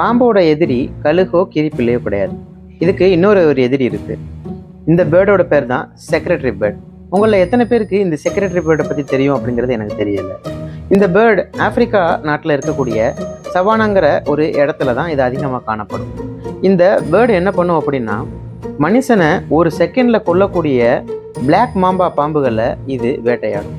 பாம்போட எதிரி கழுகோ கிரிப்பிள்ளையோ கிடையாது. இதுக்கு இன்னொரு ஒரு எதிரி இருக்கு. இந்த பேர்டோட பேர் தான் செக்ரட்டரி பேர்ட் உங்களில் எத்தனை பேருக்கு இந்த செக்ரட்டரி பேர்டை பற்றி தெரியும் அப்படிங்கிறது எனக்கு தெரியல. இந்த பேர்டு ஆப்பிரிக்கா நாட்டில் இருக்கக்கூடிய சவானாங்கிற ஒரு இடத்துல தான் இது அதிகமாக காணப்படும். இந்த பேர்டு என்ன பண்ணும் அப்படின்னா மனுஷனை ஒரு செகண்டில் கொல்லக்கூடிய பிளாக் மாம்பா பாம்புகளை இது வேட்டையாடும்.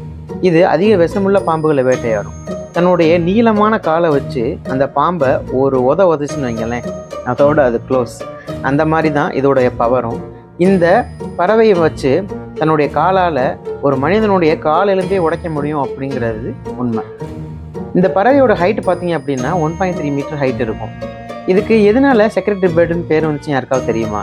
இது அதிக விஷமுள்ள பாம்புகளை வேட்டையாடும். தன்னுடைய நீளமான காலை வச்சு அந்த பாம்பை ஒரு உத உதச்சுன்னு வைங்களேன். அதோட அது க்ளோஸ் அந்த மாதிரி தான் இதோடைய பவரும் இந்த பறவையை வச்சு தன்னுடைய காலால் ஒரு மனிதனுடைய கால் எலும்பே உடைக்க முடியும் அப்படிங்கிறது உண்மை. இந்த பறவையோட ஹைட் பார்த்தீங்க அப்படின்னா one point three metre height இருக்கும். இதுக்கு எதனால செக்ரட்டரி பேர்டுன்னு பேர் வந்துச்சு யாருக்காவது தெரியுமா?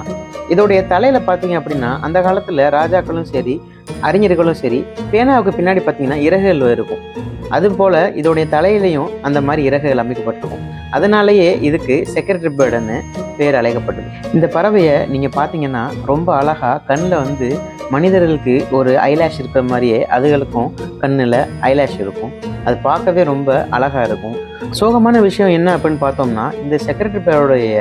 இதோடைய தலையில் பார்த்தீங்க அப்படின்னா அந்த காலத்தில் ராஜாக்களும் சரி அறிஞர்களும் சரி பேனாவுக்கு பின்னாடி பார்த்தீங்கன்னா இறகுகள் இருக்கும். அதுபோல் இதோடைய தலையிலையும் அந்த மாதிரி இறகுகள் அமைக்கப்பட்டிருக்கும். அதனாலேயே இதுக்கு செக்ரட்டரி பேர்டுன்னு பேர் அழைக்கப்பட்டது. இந்த பறவையை நீங்கள் பார்த்தீங்கன்னா ரொம்ப அழகாக கண்ணில் வந்து மனிதர்களுக்கு ஒரு ஐலாஷ் இருக்கிற மாதிரியே அதுகளுக்கும் கண்ணில் ஐலாஷ் இருக்கும். அது பார்க்கவே ரொம்ப அழகாக இருக்கும். சோகமான விஷயம் என்ன அப்படின்னு பார்த்தோம்னா இந்த செக்ரட்டரி பேருடைய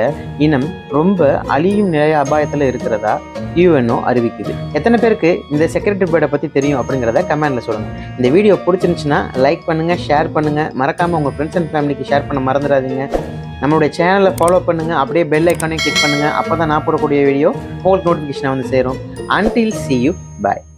இனம் ரொம்ப அழியும் நிறைய அபாயத்தில் இருக்கிறதா யூஎன்ஓ அறிவிக்குது. எத்தனை பேருக்கு இந்த செக்ரட்டரி பேர்டை பற்றி தெரியும் அப்படிங்கிறத கமெண்டில் சொல்லுங்கள் இந்த வீடியோ பிடிச்சிருந்துச்சுன்னா லைக் பண்ணுங்கள் ஷேர் பண்ணுங்கள் மறக்காமல் உங்கள் ஃப்ரெண்ட்ஸ் அண்ட் ஃபேமிலிக்கு ஷேர் பண்ண மறந்துடாதீங்க. நம்மளுடைய சேனலை ஃபாலோ பண்ணுங்கள் அப்படியே பெல் ஐக்கானே கிளிக் பண்ணுங்கள் அப்போ தான் நான் போடக்கூடிய வீடியோ உங்களுக்கு நோட்டிஃபிகேஷனை வந்து சேரும். Until C you bye